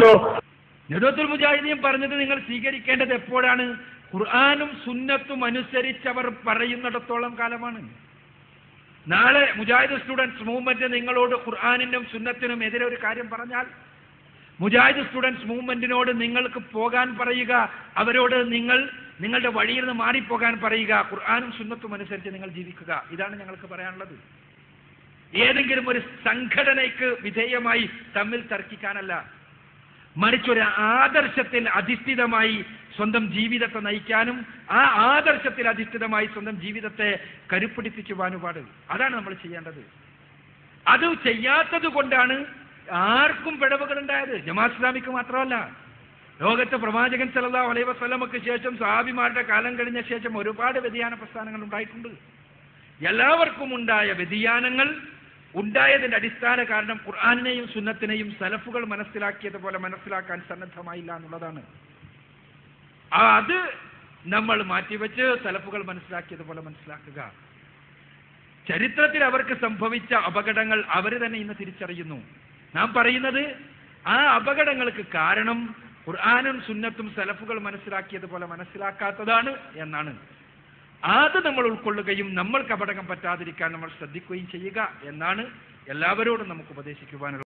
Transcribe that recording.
ഉണ്ടോ? നെടുവത്തുൽ മുജാഹിദീൻ പറഞ്ഞത് നിങ്ങൾ സ്വീകരിക്കേണ്ടത് എപ്പോഴാണ്? ഖുർആാനും സുന്നത്തും അനുസരിച്ചവർ പറയുന്നിടത്തോളം കാലമാണ്. നാളെ മുജാഹിദ് സ്റ്റുഡൻസ് മൂവ്മെന്റ് നിങ്ങളോട് ഖുർആാനിനും സുന്നത്തിനും എതിരെ ഒരു കാര്യം പറഞ്ഞാൽ മുജാഹിദ് സ്റ്റുഡൻസ് മൂവ്മെന്റിനോട് നിങ്ങൾക്ക് പോകാൻ പറയുക അവരോട് നിങ്ങൾ നിങ്ങളുടെ വഴിയിൽ നിന്ന് മാറിപ്പോകാൻ പറയുക ഖുർആാനും സുന്നത്തും അനുസരിച്ച് നിങ്ങൾ ജീവിക്കുക. ഇതാണ് ഞങ്ങൾക്ക് പറയാനുള്ളത്. ഏതെങ്കിലും ഒരു സംഘടനയ്ക്ക് വിധേയമായി തമ്മിൽ തർക്കിക്കാനല്ല. മറിച്ചൊരു ആദർശത്തിൽ അധിഷ്ഠിതമായി സ്വന്തം ജീവിതത്തെ നയിക്കാനും ആ ആദർശത്തിൽ അധിഷ്ഠിതമായി സ്വന്തം ജീവിതത്തെ കരുപ്പിടിപ്പിച്ചു പാട് അതാണ് നമ്മൾ ചെയ്യേണ്ടത്. അത് ചെയ്യാത്തത് കൊണ്ടാണ് ആർക്കും പിഴവുകൾ ഉണ്ടായത്. ജമാ ഇസ്ലാമിക്ക് മാത്രമല്ല. ലോകത്തെ പ്രവാചകൻ സല്ലല്ലാഹു അലൈഹി വസ്ലമക്ക് ശേഷം സാബിമാരുടെ കാലം കഴിഞ്ഞ ശേഷം ഒരുപാട് വ്യതിയാന പ്രസ്ഥാനങ്ങൾ ഉണ്ടായിട്ടുണ്ട്. എല്ലാവർക്കും ഉണ്ടായ വ്യതിയാനങ്ങൾ ഉണ്ടായതിന്റെ അടിസ്ഥാന കാരണം ഖുർആാനിനെയും സുന്നത്തിനെയും സലഫുകൾ മനസ്സിലാക്കിയതുപോലെ മനസ്സിലാക്കാൻ സന്നദ്ധമായില്ല എന്നുള്ളതാണ്. അത് നമ്മൾ മാറ്റിവെച്ച് സലഫുകൾ മനസ്സിലാക്കിയതുപോലെ മനസ്സിലാക്കുക. ചരിത്രത്തിൽ അവർക്ക് സംഭവിച്ച അപകടങ്ങൾ അവർ തന്നെ ഇന്ന് തിരിച്ചറിയുന്നു. നാം പറയുന്നത് ആ അപകടങ്ങൾക്ക് കാരണം ഖുർആാനും സുന്നത്തും സലഫുകൾ മനസ്സിലാക്കിയതുപോലെ മനസ്സിലാക്കാത്തതാണ് എന്നാണ്. അത് നമ്മൾ ഉൾക്കൊള്ളുകയും നമ്മൾക്ക് അപകടം പറ്റാതിരിക്കാൻ നമ്മൾ ശ്രദ്ധിക്കുകയും ചെയ്യുക എന്നാണ് എല്ലാവരോടും നമുക്ക് ഉപദേശിക്കുവാനുള്ളത്